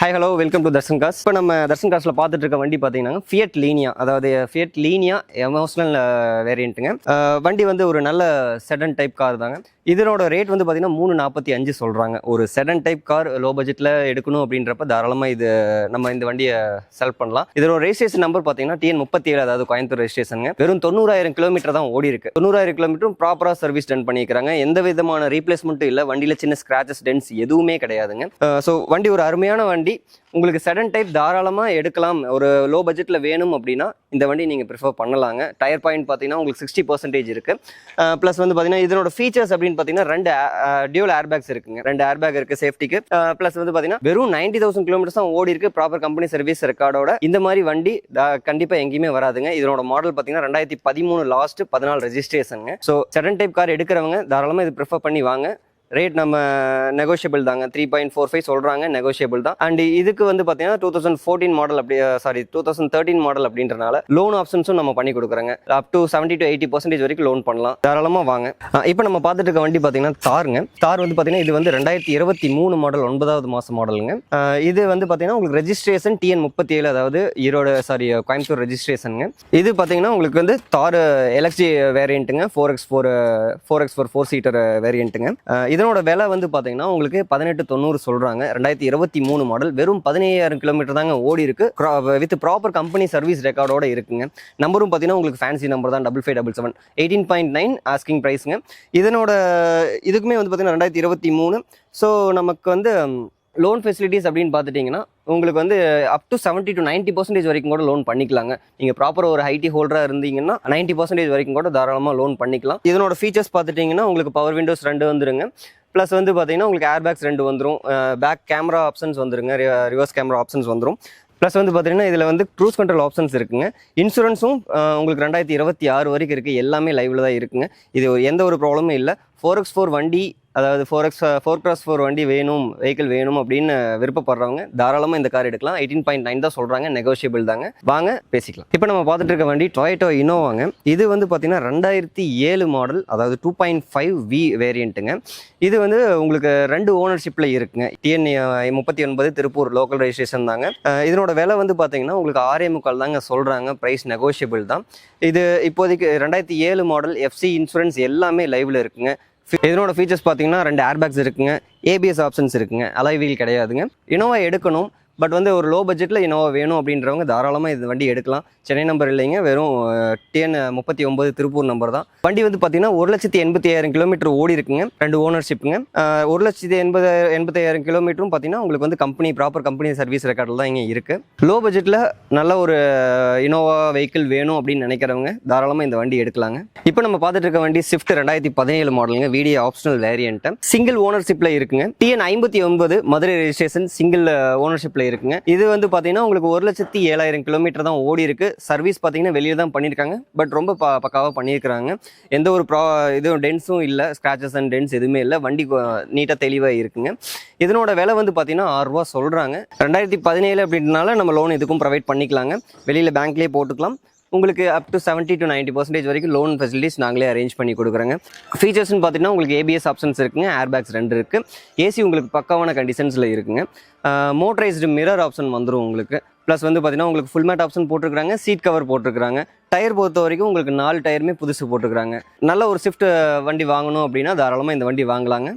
Hi hello welcome to Darshan cars இப்போ நம்ம தர்ஷன் காஸில் பார்த்துட்டு இருக்க வண்டி பார்த்தீங்கன்னா ஃபியட் லீனியா அதாவது ஃபியட் லீனியா எமோஷனல் வேரியண்ட்டுங்க வண்டி வந்து ஒரு நல்ல செடன் டைப் கார் தாங்க. இதனோட ரேட் வந்து பார்த்தீங்கன்னா மூணு நாற்பத்தி அஞ்சு சொல்கிறாங்க ஒரு செடன் டைப் கார் லோ பட்ஜெட்டில் எடுக்கணும் அப்படின்றப்ப தாராளமாக இது நம்ம இந்த வண்டியை செலக்ட் பண்ணலாம். இதோட ரெஜிஸ்ட்ரேஷன் நம்பர் பார்த்தீங்கன்னா டிஎன் முப்பத்தி ஏழு அதாவது கோயம்புத்தூர் ரெஜிஸ்ட்ரேஷனுங்க வெறும் தொண்ணூறாயிரம் கிலோமீட்டர் தான் ஓடி இருக்கு தொண்ணூறாயிரம் கிலோமீட்டரும் ப்ராப்பராக சர்வீஸ் டன் பண்ணிக்கிறாங்க. எந்த விதமான ரீப்ளேஸ்மெண்ட்டும் இல்லை. வண்டியில் சின்ன ஸ்க்ராச்சஸ் டென்ஸ் எதுவுமே கிடையாதுங்க. ஸோ வண்டி ஒரு அருமையான வண்டி. உங்களுக்கு சடன் டைப் தாராளமாக எடுக்கலாம். ஒரு லோ பட்ஜெட்டில் வேணும் அப்படின்னா இந்த வண்டி நீங்கள் ப்ரிஃபர் பண்ணலாங்க. டயர் பாயிண்ட் பார்த்தீங்கன்னா உங்களுக்கு சிக்ஸ்டி பர்சன்டேஜ் இருக்குது ப்ளஸ் வந்து பார்த்தீங்கன்னா இதனோட ஃபீச்சர்ஸ் அப்படின்னு பார்த்தீங்கன்னா ரெண்டு டியூல் ஏர் பேக்ஸ் இருக்குங்க. ரெண்டு ஏர் பேக் இருக்குது சேஃப்டிக்கு ப்ளஸ் வந்து பார்த்தீங்கன்னா வெறும் நைன்டி தௌசண்ட் கிலோமீட்டர்ஸ் தான் ஓடி இருக்குது ப்ராப்பர் கம்பெனி சர்வீஸ் ரெக்கார்டோட இந்த மாதிரி வண்டி கண்டிப்பாக எங்கேயுமே வராதுங்க. இதனோட மாடல் பார்த்தீங்கன்னா ரெண்டாயிரத்தி பதிமூணு லாஸ்ட் பதினாலு ரெஜிஸ்ட்ரேஷனுங்க ஸோ சடன் டைப் கார் எடுக்கிறவங்க தாராளமாக இது ப்ரிஃபர் பண்ணி வாங்க. ரேட் நம்ம நெகோஷியபிள் தாங்க. த்ரீ பாயிண்ட் ஃபோர் ஃபைவ் சொல்கிறாங்க நெகோஷியபிள் தான். அண்ட் இதுக்கு வந்து பார்த்தீங்கன்னா டூ தௌசண்ட் ஃபோர்டீன் மாடல் அப்படி sorry two thousand thirteen model அப்படின்றனால லோன் ஆப்ஷன்ஸும் நம்ம பண்ணி கொடுக்குறாங்க. Up to seventy to eighty percentage வரைக்கும் லோன் பண்ணலாம். தாராளமாக வாங்க. இப்போ நம்ம பார்த்துட்டு இருக்க வண்டி பார்த்தீங்கன்னா தாருங்க. தார் வந்து பார்த்தீங்கன்னா இது வந்து ரெண்டாயிரத்தி இருபத்தி மூணு மாடல் ஒன்பதாவது மாதம் மாடலுங்க இது வந்து பார்த்தீங்கன்னா உங்களுக்கு ரெஜிஸ்ட்ரேஷன் டிஎன் முப்பத்தி ஏழு அதாவது ஈரோடு சாரி கோயம்புத்தூர் ரெஜிஸ்ட்ரேஷனுங்க இது பார்த்தீங்கன்னா உங்களுக்கு வந்து தார் எலக்ட்ரி வேரியண்ட்டுங்க four X four four X four four seater வேரியண்ட்டுங்க இதனோட விலை வந்து பார்த்தீங்கன்னா உங்களுக்கு பதினெட்டு தொண்ணூறு சொல்கிறாங்க ரெண்டாயிரத்தி இருபத்தி மூணு மாடல் வெறும் பதினையாயிரம் கிலோமீட்டர் தாங்க ஓடி இருக்கு. வித் ப்ராப்பர் கம்பெனி சர்வீஸ் ரெக்கார்டோட இருக்குங்க. நம்பரும் பார்த்தீங்கன்னா உங்களுக்கு ஃபேன்சி நம்பர் தான் double five double seven eighteen point nine asking ப்ரைஸுங்க இதனோட இதுக்குமே வந்து பார்த்தீங்கன்னா ரெண்டாயிரத்தி இருபத்தி மூணு. ஸோ நமக்கு வந்து லோன் ஃபெசிலிட்டிஸ் அப்படின்னு பார்த்துட்டிங்கன்னா உங்களுக்கு வந்து up to seventy to ninety percentage வரைக்கும் கூட லோன் பண்ணிக்கலாங்க. நீங்கள் ப்ராப்பர் ஒரு ஐடி ஹோல்டராக இருந்தீங்கன்னா நைன்ட்டி பர்சன்டேஜ் வரைக்கும் கூட தாராளமாக லோன் பண்ணிக்கலாம். இதனோட ஃபீச்சர்ஸ் பார்த்துட்டிங்கன்னா உங்களுக்கு பவர் விண்டோஸ் ரெண்டு வந்துருங்க. ப்ளஸ் வந்து பார்த்தீங்கன்னா உங்களுக்கு ஏர் பேக்ஸ் ரெண்டு வந்துடும் பேக் கேமரா ஆப்ஷன்ஸ் வந்துருங்க. ரிவர்ஸ் கேமரா ஆப்ஷன்ஸ் வந்துடும் ப்ளஸ் வந்து பார்த்தீங்கன்னா இதில் வந்து க்ரூஸ் கண்ட்ரோல் ஆப்ஷன்ஸ் இருக்குங்க. இன்சூரன்ஸும் உங்களுக்கு ரெண்டாயிரத்தி இருபத்தி ஆறு வரைக்கும் இருக்குது எல்லாமே லைவில் தான் இருக்குங்க. இது எந்த ஒரு ப்ராப்ளமும் இல்லை. ஃபோர் எக்ஸ் ஃபோர் வண்டி அதாவது four X four cross four வண்டி வேணும் வெஹிக்கிள் வேணும் அப்படின்னு விருப்பப்படுறவங்க தாராளமாக இந்த கார் எடுக்கலாம். எயிட்டீன் பாயிண்ட் நைன் தான் சொல்கிறாங்க நெகோஷியபிள் தாங்க. வாங்க பேசிக்கலாம். இப்போ நம்ம பார்த்துட்டு இருக்க வண்டி டொயேட்டோ இனோவாங்க இது வந்து பார்த்தீங்கன்னா ரெண்டாயிரத்தி ஏழு மாடல் அதாவது டூ பாயிண்ட் ஃபைவ் வி வேரியண்ட்டுங்க இது வந்து உங்களுக்கு ரெண்டு ஓனர்ஷிப்பில் இருக்குங்க. டிஎன் முப்பத்தி ஒன்பது திருப்பூர் லோக்கல் ரெஜிஸ்ட்ரேஷன் தாங்க. இதனோட விலை வந்து பார்த்தீங்கன்னா உங்களுக்கு ஆரே முக்கால் தாங்க சொல்கிறாங்க ப்ரைஸ் நெகோஷியபிள் தான். இது இப்போதைக்கு ரெண்டாயிரத்தி ஏழு மாடல் எஃப்சி இன்சூரன்ஸ் எல்லாமே லைவில் இருக்குங்க. இதனோட ஃபீச்சர்ஸ் பார்த்தீங்கன்னா ரெண்டு ஏர்பேக்ஸ் இருக்குங்க. ஏபிஎஸ் ஆப்ஷன்ஸ் இருக்குங்க. அலை வீல் கிடையாதுங்க. இனோவா எடுக்கணும். பட் வந்து ஒரு லோ பட்ஜெட்டில் இனோவா வேணும் அப்படின்றவங்க தாராளமாக இது வண்டி எடுக்கலாம். சென்னை நம்பர் இல்லைங்க. வெறும் டிஎன் முப்பத்தி ஒம்பது திருப்பூர் நம்பர் தான். வண்டி வந்து பார்த்தீங்கன்னா ஒரு லட்சத்தி எண்பத்தி ஆயிரம் கிலோமீட்டர் ஓடி இருக்குங்க. ரெண்டு ஓனர்ஷிப்புங்க ஒரு லட்சத்தி எண்பது எண்பத்தாயிரம் கிலோமீட்டரும் பார்த்தீங்கன்னா உங்களுக்கு வந்து கம்பெனி ப்ராப்பர் கம்பெனி சர்வீஸ் ரெக்கார்டில் தான் இங்கே இருக்குது லோ பட்ஜெட்டில் நல்ல ஒரு இனோவா வெஹிக்கிள் வேணும் அப்படின்னு நினைக்கிறவங்க தாராளமாக இந்த வண்டி எடுக்கலாங்க. இப்போ நம்ம பார்த்துட்டு இருக்க வண்டி ஸ்விஃப்ட் ரெண்டாயிரத்தி பதினேழு மாடலுங்க வீடியோ ஆப்ஷனல் வேரியன்ட்டு சிங்கிள் ஓனர்ஷிப்பில் இருக்குங்க. டிஎன் ஐம்பத்தி ஒன்பது மதுரை ரெஜிஸ்ட்ரேஷன் சிங்கிள் ஓனர்ஷிப்பில் இருக்குங்க. இது வந்து பார்த்தீங்கன்னா உங்களுக்கு ஒரு லட்சத்தி ஏழாயிரம் கிலோமீட்டர் தான் ஓடி இருக்கு. சர்வீஸ் பார்த்தீங்கன்னா வெளியில் தான் பண்ணியிருக்காங்க. பட் ரொம்ப ப பக்காவாக பண்ணியிருக்கிறாங்க. எந்த ஒரு ப்ரா இதுவும் டென்ஸும் இல்லை. ஸ்க்ராச்சஸ் அண்ட் டென்ஸ் எதுவுமே இல்லை. வண்டி நீட்டாக தெளிவாக இருக்குங்க. இதனோட விலை வந்து பார்த்தீங்கன்னா ஆறுரூவா சொல்கிறாங்க ரெண்டாயிரத்தி பதினேழு அப்படின்றனால நம்ம லோன் இதுக்கும் ப்ரொவைட் பண்ணிக்கலாங்க. வெளியில் பேங்க்லேயே போட்டுக்கலாம். உங்களுக்கு up to seventy to ninety percentage வரைக்கும் லோன் ஃபெசிலிட்டிஸ் நாங்களே அரேஞ்ச் பண்ணி கொடுக்குறோங்க. ஃபீச்சர்ஸ்னு பார்த்தீங்கன்னா உங்களுக்கு ஏபிஎஸ் ஆப்ஷன்ஸ் இருக்குங்க ஏர் பேக்ஸ் ரெண்டு இருக்குது ஏசி உங்களுக்கு பக்காவான கண்டிஷன்ஸில் இருக்குங்க. மோட்டரைஸ்டு மிரர் ஆப்ஷன் வந்துடும் உங்களுக்கு. ப்ளஸ் வந்து பார்த்தீங்கன்னா உங்களுக்கு ஃபுல் மேட் ஆப்ஷன் போட்டிருக்காங்க சீட் கவர் போட்டிருக்காங்க டயர் பொறுத்த வரைக்கும் உங்களுக்கு நாலு டயருமே புதுசு போட்டிருக்காங்க நல்ல ஒரு ஸ்விஃப்ட் வண்டி வாங்கணும் அப்படின்னா தாராளமாக இந்த வண்டி வாங்கலாங்க.